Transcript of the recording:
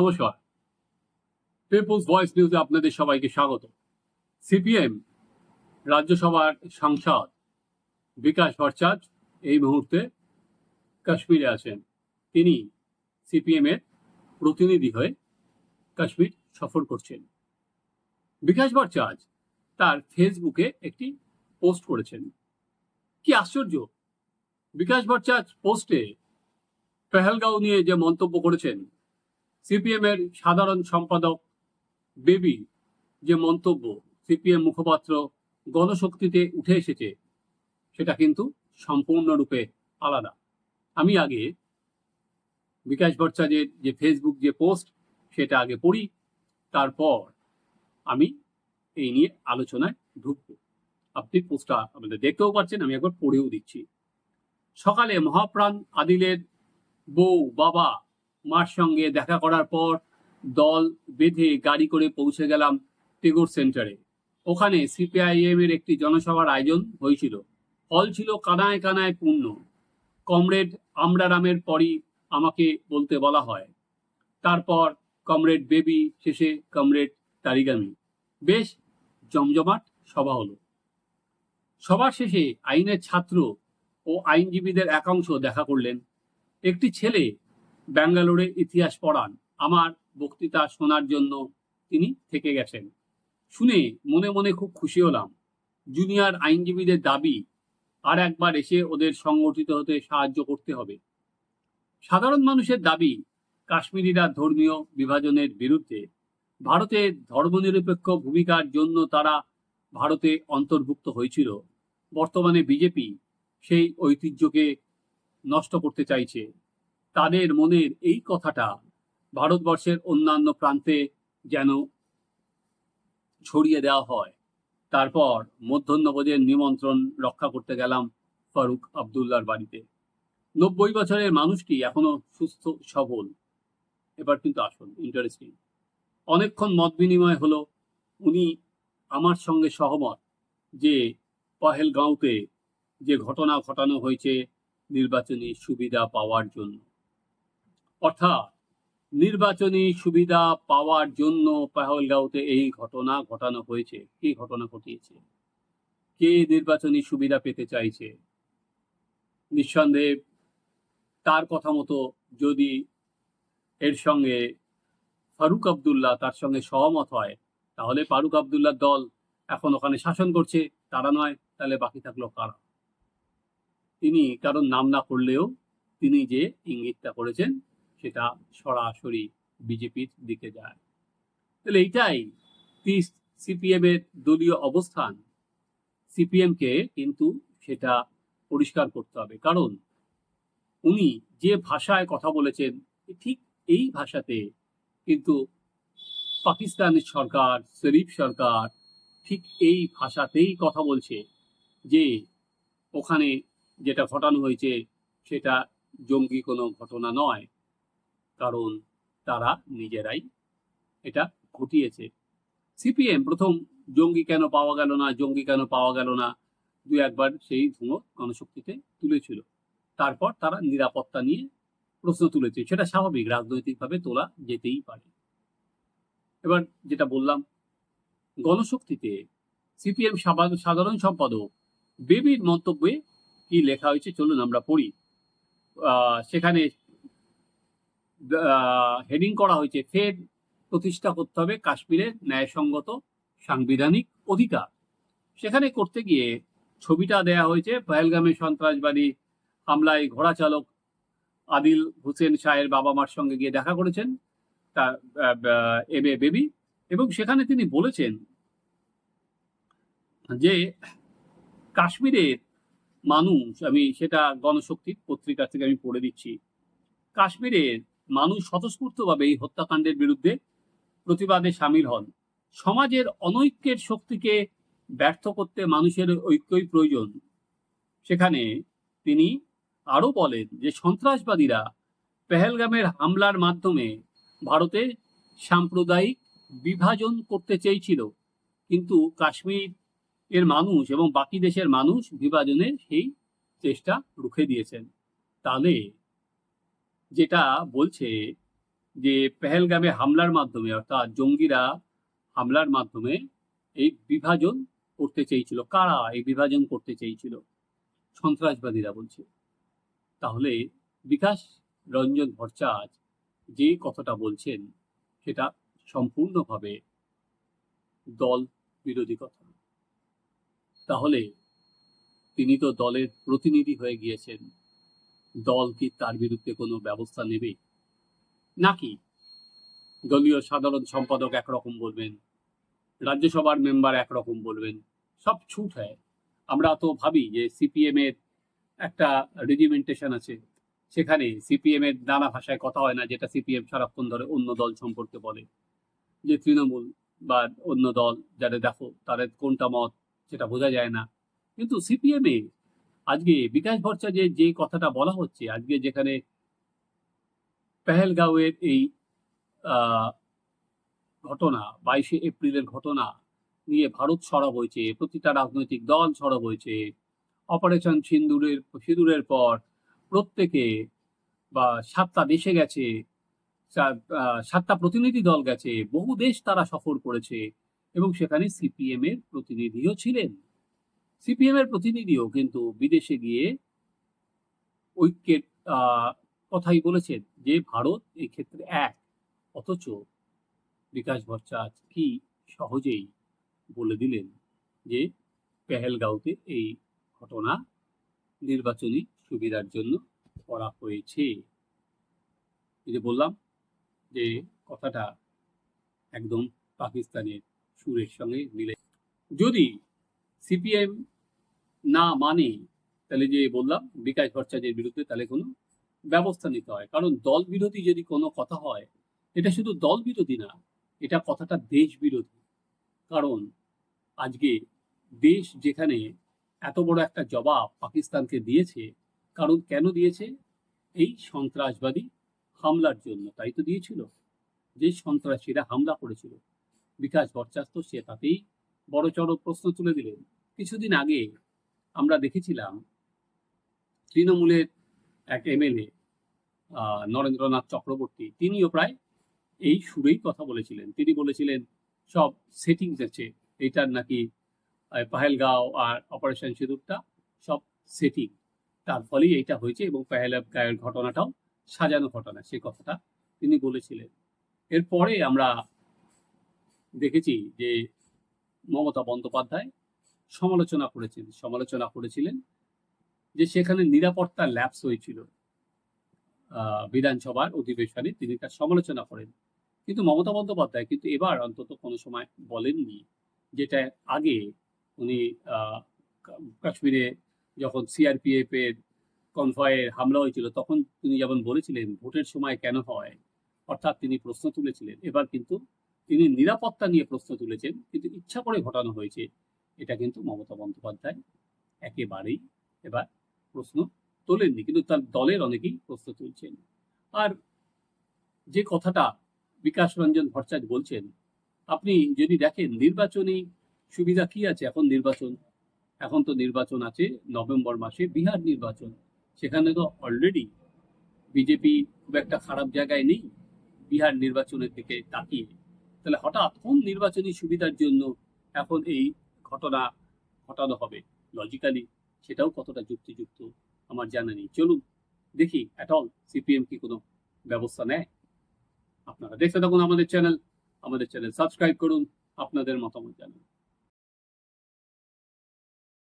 নমস্কার। People's voice নিউজে আপনাদের সবাইকে স্বাগত। সিপিএম রাজ্যসভার সাংসদ বিকাশ ভট্টাচার্য এই মুহূর্তে কাশ্মীরে আছেন। তিনি সিপিএম এর প্রতিনিধি হয়ে কাশ্মীর সফর করছেন। বিকাশ ভট্টাচার্য তার ফেসবুকে একটি পোস্ট করেছেন। কি আশ্চর্য! বিকাশ ভট্টাচার্য পোস্টে পেহেলগাঁও নিয়ে যে মন্তব্য করেছেন সিপিএম এর সাধারণ সম্পাদক বেবি যে মন্তব্য সিপিএম মুখপাত্র গণশক্তিতে উঠে এসেছে, সেটা কিন্তু সম্পূর্ণরূপে আলাদা। আমি আগে বিকাশ ভট্টাচার্যের যে ফেসবুক যে পোস্ট, সেটা আগে পড়ি, তারপর আমি এই নিয়ে আলোচনায় ঢুকব। আপনি পোস্টটা আমাদের দেখতেও পাচ্ছেন, আমি একবার পড়েও দিচ্ছি। সকালে মহাপ্রাণ আদিলের বউ বাবা মার সঙ্গে দেখা করার পর দল বেঁধে গাড়ি করে পৌঁছে গেলাম টেগোর সেন্টারে। ওখানে সিপিআইএম এর একটি জনসভার আয়োজন হয়েছিল। হল ছিল কানায় কানায় পূর্ণ। কমরেড আমরারামের পরই আমাকে বলতে বলা হয়। তারপর কমরেড বেবি, শেষে কমরেড তারিগামি। বেশ জমজমাট সভা হলো। সবার শেষে আইনের ছাত্র ও আইনজীবীদের একাংশ দেখা করলেন। একটি ছেলে ব্যাঙ্গালোরে ইতিহাস পড়ান। আমার বক্তৃতা শোনার জন্য তিনি থেকে গেছেন। শুনে মনে মনে খুব খুশি হলাম। জুনিয়র আইনজীবীদের দাবি, আর একবার এসে ওদের সংগঠিত হতে সাহায্য করতে হবে। সাধারণ মানুষের দাবি, কাশ্মীরিরা ধর্মীয় বিভাজনের বিরুদ্ধে ভারতের ধর্মনিরপেক্ষ ভূমিকার জন্য তারা ভারতে অন্তর্ভুক্ত হয়েছিল। বর্তমানে বিজেপি সেই ঐতিহ্যকে নষ্ট করতে চাইছে। তাদের মনের এই কথাটা ভারতবর্ষের অন্যান্য প্রান্তে যেন ছড়িয়ে দেওয়া হয়। তারপর মধ্যাহ্নভোজের নিমন্ত্রণ রক্ষা করতে গেলাম ফারুক আবদুল্লার বাড়িতে। নব্বই বছরের মানুষটি এখনও সুস্থ, সবল। এবার কিন্তু আসুন ইন্টারেস্টিং অনেকক্ষণ মত বিনিময় হলো, উনি আমার সঙ্গে সহমত যে পহেলগাঁওতে যে ঘটনা ঘটানো হয়েছে, নির্বাচনী সুবিধা পাওয়ার জন্য। অর্থাৎ নির্বাচনী সুবিধা পাওয়ার জন্য পাহলগাঁওতে এই ঘটনা ঘটানো হয়েছে। কি ঘটনা ঘটিয়েছে? কে নির্বাচনী সুবিধা পেতে চাইছে? নিঃসন্দেহে তার কথা মতো যদি এর সঙ্গে ফারুক আবদুল্লাহ তার সঙ্গে সহমত হয়, তাহলে ফারুক আবদুল্লার দল এখন ওখানে শাসন করছে, তারা নয়, তাহলে বাকি থাকল কারা? তিনি কারণ নাম না করলেও তিনি যে ইঙ্গিতটা করেছেন সেটা সরাসরি বিজেপির দিকে যায়। তাহলে এইটাই সিপিএম এর দলীয় অবস্থান। সিপিএম কে কিন্তু সেটা পরিষ্কার করতে হবে। কারণ উনি যে ভাষায় কথা বলেছেন ঠিক এই ভাষাতে কিন্তু পাকিস্তানের সরকার, শরীফ সরকার ঠিক এই ভাষাতেই কথা বলছে যে ওখানে যেটা ঘটানো হয়েছে সেটা জঙ্গি কোনো ঘটনা নয়। কারণ তারা নিজেরাই এটা ঘটিয়েছে। সিপিএম প্রথম, জঙ্গি কেন পাওয়া গেল না, জঙ্গি কেন পাওয়া গেল না, দু একবার সেই ধুঁয়ো গণশক্তিতে তুলেছিল। তারপর তারা নিরাপত্তা নিয়ে প্রশ্ন তুলেছে, সেটা স্বাভাবিক, রাজনৈতিকভাবে তোলা যেতেই পারে। এবার যেটা বললাম, গণশক্তিতে সিপিএম সাধারণ সম্পাদক বেবির মন্তব্যে কি লেখা হয়েছে চলুন আমরা পড়ি। সেখানে হেডিং করা হয়েছে, ফের প্রতিষ্ঠা করতে হবে কাশ্মীরের ন্যায়সঙ্গত সাংবিধানিক অধিকার। সেখানে করতে গিয়ে ছবিটা দেয়া হয়েছে পহেলগামে সন্ত্রাসবাদী হামলায় ঘোড়া চালক আদিল হুসেন শাহের বাবা মার সঙ্গে গিয়ে দেখা করেছেন, তার এম এ বেবি, এবং সেখানে তিনি বলেছেন যে কাশ্মীরের মানুষ, আমি সেটা গণশক্তি পত্রিকা থেকে আমি পড়ে দিচ্ছি, কাশ্মীরের মানুষ স্বতঃস্ফূর্তভাবে এই হত্যাকাণ্ডের বিরুদ্ধে প্রতিবাদে সামিল হন। সমাজের অনৈক্যের শক্তিকে ব্যর্থ করতে মানুষের ঐক্যই প্রয়োজন। সেখানে তিনি আরও বলেন যে, সন্ত্রাসবাদীরা পেহেলগামের হামলার মাধ্যমে ভারতে সাম্প্রদায়িক বিভাজন করতে চেয়েছিল। কিন্তু কাশ্মীর এর মানুষ এবং বাকি দেশের মানুষ বিভাজনের সেই চেষ্টা রুখে দিয়েছেন। তাহলে যেটা বলছে যে পেহেলগামে হামলার মাধ্যমে, অর্থাৎ জঙ্গিরা হামলার মাধ্যমে এই বিভাজন করতে চেয়েছিল। কারা এই বিভাজন করতে চেয়েছিল? সন্ত্রাসবাদীরা বলছে। তাহলে বিকাশ রঞ্জন ভট্টাচার্য যে কথাটা বলছেন, সেটা সম্পূর্ণভাবে দল বিরোধী কথা। তাহলে তিনি তো দলের প্রতিনিধি হয়ে গিয়েছেন। দল কি তার বিরুদ্ধে কোনো ব্যবস্থা নেবে? নাকি দলীয় সাধারণ সম্পাদক একরকম বলবেন, রাজ্যসভার মেম্বার একরকম বলবেন, সব ছুট হয়। আমরা তো ভাবি যে সিপিএম এর একটা রেজিমেন্টেশন আছে। সেখানে সিপিএম এর নানা ভাষায় কথা হয় না, যেটা সিপিএম সারাক্ষণ ধরে অন্য দল সম্পর্কে বলে। যে তৃণমূল বা অন্য দল, যাদের দেখো, তাদের কোনটা মত সেটা বোঝা যায় না। কিন্তু সিপিএম আজকে বিকাশ ভট্টাচার্যের যে যে কথাটা বলা হচ্ছে, আজকে যেখানে পেহেলগাঁওয়ের এই ঘটনা, বাইশে এপ্রিলের ঘটনা নিয়ে ভারত সরব হয়েছে, প্রতিটা রাজনৈতিক দল সরব হয়েছে, অপারেশন সিন্দুরের, সিঁদুরের পর প্রত্যেকে বা সাতটা দেশে গেছে সাতটা প্রতিনিধি দল গেছে, বহু দেশ তারা সফর করেছে এবং সেখানে সিপিএম এর প্রতিনিধিও ছিলেন। সিপিএম এর প্রতিনিধিও কিন্তু বিদেশে গিয়ে ঐক্যের কথাই বলেছেন যে ভারত এই ক্ষেত্রে এক। অথচ বিকাশ ভট্টাচার্য কি সহজেই বলে দিলেন যে পেহেলগাঁওতে এই ঘটনা নির্বাচনী সুবিধার জন্য করা হয়েছে। যে বললাম যে কথাটা একদম পাকিস্তানের সুরের সঙ্গে মিলে। যদি সিপিএম না মানে তাহলে যে বললাম, বিকাশ ভট্টাচার্যের বিরুদ্ধে তাহলে কোনো ব্যবস্থা নিতে হয়। কারণ দল বিরোধী যদি কোনো কথা হয়, এটা শুধু দল বিরোধী না, এটা কথাটা দেশ বিরোধী। কারণ আজকে দেশ যেখানে এত বড় একটা জবাব পাকিস্তানকে দিয়েছে, কারণ কেন দিয়েছে? এই সন্ত্রাসবাদী হামলার জন্য, তাই তো দিয়েছিল। যে সন্ত্রাসীরা হামলা করেছিল, বিকাশ ভট্টাচার্য সে তাতেই বড় চড় প্রশ্ন তুলে দিলেন। কিছুদিন আগে আমরা দেখেছিলাম তৃণমূলের এক এমএলএ নরেন্দ্রনাথ চক্রবর্তী, তিনিও প্রায় এই সুরেই কথা বলেছিলেন। তিনি বলেছিলেন, সব সেটিংস আছে এটার নাকি পাহেলগাঁও আর অপারেশন সিঁদুরটা সব সেটিং। তার ফলেই এইটা হয়েছে এবং পাহেলগাঁওয়ের ঘটনাটাও সাজানো ঘটনা সে কথাটা তিনি বলেছিলেন। এরপরে আমরা দেখেছি যে মমতা বন্দ্যোপাধ্যায় সমালোচনা করেছেন, সমালোচনা করেছিলেন যে সেখানে নিরাপত্তা ল্যাপস হয়েছিল। বিধানসভার অধিবেশনে তিনি তার সমালোচনা করেন। কিন্তু মমতা বন্দ্যোপাধ্যায় কিন্তু এবার অন্তত কোনো সময় বলেননি যেটা আগে উনি কাশ্মীরে যখন সিআরপিএফ এর কনভয়ের হামলা হয়েছিল তখন তিনি যেমন বলেছিলেন, ভোটের সময় কেন হয়? অর্থাৎ তিনি প্রশ্ন তুলেছিলেন। এবার কিন্তু তিনি নিরাপত্তা নিয়ে প্রশ্ন তুলেছেন, কিন্তু ইচ্ছা করে ঘটানো হয়েছে। এটা কিন্তু মমতা বন্দ্যোপাধ্যায় একেবারেই এবার প্রশ্ন তোলেননি, কিন্তু তার দলের অনেকেই প্রশ্ন তুলছেন। আর যে কথাটা বিকাশ রঞ্জন ভট্টাচার্য বলছেন, আপনি যদি দেখেন নির্বাচনী সুবিধা কি আছে এখন নির্বাচন? এখন তো নির্বাচন আছে, নভেম্বর মাসে বিহার নির্বাচন। সেখানে তো অলরেডি বিজেপি খুব একটা খারাপ জায়গায় নেই, বিহার নির্বাচনের দিকে তাকিয়ে। তাহলে হঠাৎ কোন নির্বাচনী সুবিধার জন্য এখন এই ঘটনা ঘটানো হবে? লজিক্যালি সেটাও কতটা যুক্তিযুক্ত? আমার জানা নেই। চলুন দেখি অ্যাট অল সিপিএম কি কোনো ব্যবস্থা নেয়? আপনারা দেখতে থাকুন আমাদের চ্যানেল আমাদের চ্যানেল সাবস্ক্রাইব করুন, আপনাদের মতামত জানান।